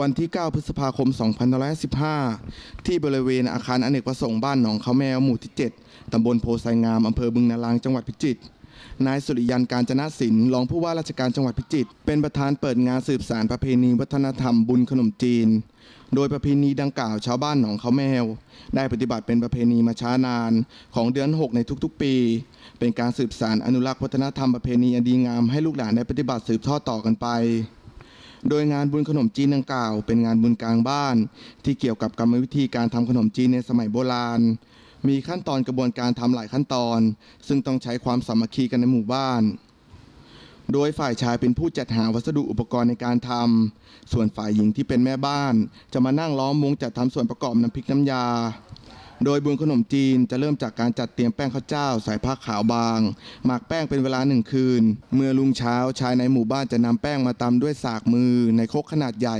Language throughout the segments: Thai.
วันที่ 9 พฤษภาคม 2515 ที่บริเวณอาคารอเนกประสงค์บ้านหนองเขาแมวหมู่ที่ 7 ตำบลโพไซงามอำเภอบึงนาลางจังหวัดพิจิตรนายสุริยันการจนะศิลป์รองผู้ว่าราชการจังหวัดพิจิตรเป็นประธานเปิดงานสืบสารประเพณีวัฒนธรรมบุญขนมจีน โดยประเพณีดังกล่าวชาวบ้านหนองเขาแมว ได้ปฏิบัติเป็นประเพณีมาช้านาน ของเดือน 6 ในทุกๆ ปี เป็นการสืบสารอนุรักษ์วัฒนธรรมประเพณีอันดีงามให้ลูกหลานได้ปฏิบัติสืบทอดต่อกันไป โดยงานบุญขนมจีนดังกล่าว เป็นงานบุญกลางบ้าน ที่เกี่ยวกับกรรมวิธีการทำขนมจีนในสมัยโบราณ มีขั้นตอนกระบวนการทำหลายขั้นตอน ซึ่งต้องใช้ความสามัคคีกันในหมู่บ้าน โดยฝ่ายชายเป็นผู้จัดหาวัสดุอุปกรณ์ในการทำส่วนฝ่ายหญิงที่เป็นแม่บ้าน จะมานั่งล้อมวงจัดทำส่วนประกอบน้ำพริกน้ำยา โดยบุญขนมจีนจะเริ่มจากการจัดเตรียมแป้งข้าวเจ้าใส่ผ้าขาวบาง หมักแป้งเป็นเวลาหนึ่งคืน เมื่อลุงเช้าชายในหมู่บ้านจะนำแป้งมาตำด้วยสากมือในครกขนาดใหญ่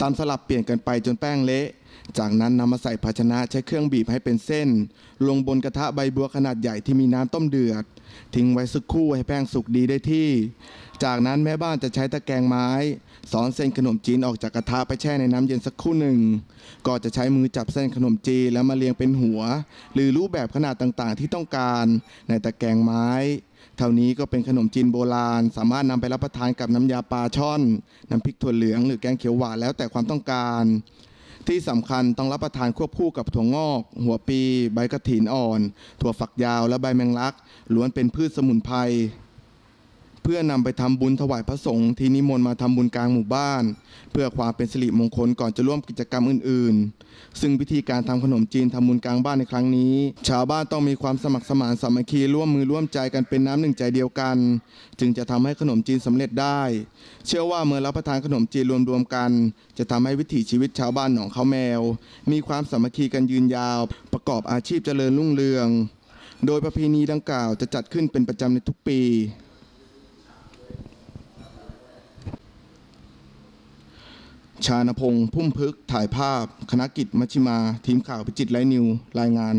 ตำสลับเปลี่ยนกันไปจนแป้งเละ จากนั้นนำมาใส่ภาชนะใช้เครื่องบีบให้เป็นเส้น ลงบนกระทะใบบัวขนาดใหญ่ที่มีน้ำต้มเดือด ทิ้งไว้สักครู่ให้แป้งสุกดีได้ที่ จากนั้นแม่บ้านจะใช้ตะแกรงไม้ สอนเส้นขนมจีนออกจากกระทะไปแช่ในน้ำเย็นสักครู่หนึ่งก็จะใช้มือจับเส้นขนมจีนแล้วมาเรียงเป็นหัว หรือรูปแบบขนาดต่างๆ ที่ต้องการในตะแกรงไม้เท่านี้ก็เป็นขนมจีนโบราณ สามารถนำไปรับประทานกับน้ำยาปลาช่อน น้ำพริกถั่วเหลืองหรือแกงเขียวหวานแล้วแต่ความต้องการ ที่สำคัญต้องรับประทานควบคู่กับถั่วงอก หัวปี ใบกระถินอ่อน ถั่วฝักยาวและใบแมงลักล้วนเป็นพืชสมุนไพร พื่อนำไปทำบุญถวายพระสงฆ์ที่นิมนต์มาทำบุญกลางหมู่บ้าน เพื่อความเป็นสิริมงคลก่อนจะร่วมกิจกรรมอื่น ๆ ซึ่งพิธีการทำขนมจีนทำบุญกลางบ้านในครั้งนี้ ชาวบ้านต้องมีความสมัครสมานสามัคคีร่วมมือร่วมใจกันเป็นน้ำหนึ่งใจเดียวกัน จึงจะทำให้ขนมจีนสำเร็จได้ เชื่อว่าเมื่อรับประทานขนมจีนรวมๆกัน จะทำให้วิถีชีวิตชาวบ้านหนองเขาแมว มีความสามัคคีกันยืนยาว ประกอบอาชีพเจริญรุ่งเรือง โดยประเพณีดังกล่าวจะจัดขึ้นเป็นประจำในทุกปี ชาณพงษ์พุ่มพึกษ์ถ่ายภาพ คณะกิจมัชชิมา ทีมข่าวพิจิตรไลฟ์นิว รายงาน